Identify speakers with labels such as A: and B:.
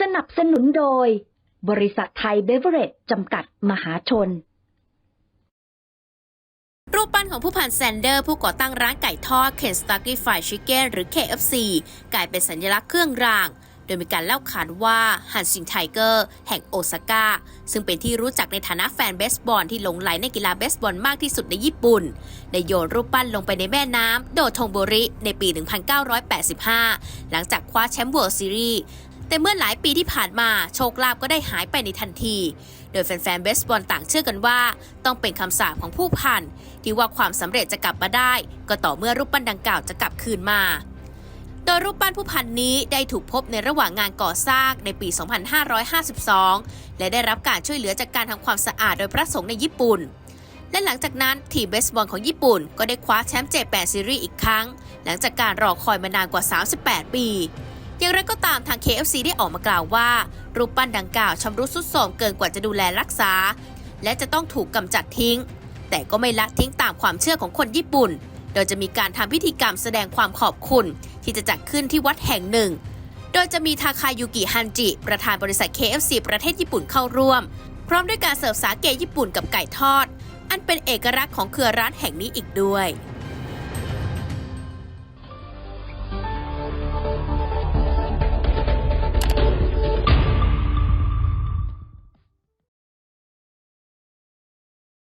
A: สนับสนุนโดย บริษัทไทยเบเวอเรจจำกัดมหาชน
B: รูปปั้นของผู้พันแซนเดอร์ ผู้ก่อตั้งร้านไก่ทอด Kentucky Fried Chicken หรือ KFC กลายเป็นสัญลักษณ์เครื่องรางโดยมีการเล่าขานว่าฮันซิงไทเกอร์แห่งโอซาก้า ซึ่งเป็นที่รู้จักในฐานะแฟนเบสบอลที่หลงไหลในกีฬาเบสบอลมากที่สุดในญี่ปุ่น ได้โยนรูปปั้นลงไปในแม่น้ำโดโทงโบริในปี 1985 หลังจากคว้าแชมป์เวิลด์ซีรีส์ แต่เมื่อหลายปีที่ผ่านมาโชคลาภก็ได้หายไปในทันที โดยแฟนๆเบสบอลต่างเชื่อกันว่า ต้องเป็นคำสาปของผู้พันที่ว่าความสำเร็จจะกลับมาได้ ก็ต่อเมื่อรูปปั้นดังกล่าวจะกลับคืนมา โดยรูปปั้นผู้พันนี้ได้ถูกพบในระหว่างงานก่อสร้างในปี 2552 และได้รับการช่วยเหลือจากการทำความสะอาดโดยพระสงฆ์ในญี่ปุ่นและหลังจากนั้นทีมเบสบอลของญี่ปุ่น ก็ได้คว้าแชมป์เจแปนซีรีส์อีกครั้ง หลังจากการรอคอยมานานกว่า 38 ปี อย่างไรก็ตามทาง KFC ได้ออกมากล่าวว่า รูปปั้นดังกล่าวชำรุดทรุดโทรมเกินกว่าจะดูแลรักษา และจะต้องถูกกำจัดทิ้ง แต่ก็ไม่ละทิ้งตามความเชื่อของคนญี่ปุ่น โดยจะมีการทำพิธีกรรมแสดงความขอบคุณ ที่จะจัดขึ้นที่วัดแห่งหนึ่ง โดยจะมีทาคายุกิฮันจิ ประธานบริษัท KFC ประเทศญี่ปุ่นเข้าร่วม พร้อมด้วยการเสิร์ฟสาเกญี่ปุ่นกับไก่ทอด อันเป็นเอกลักษณ์ของเครือร้านแห่งนี้อีกด้วย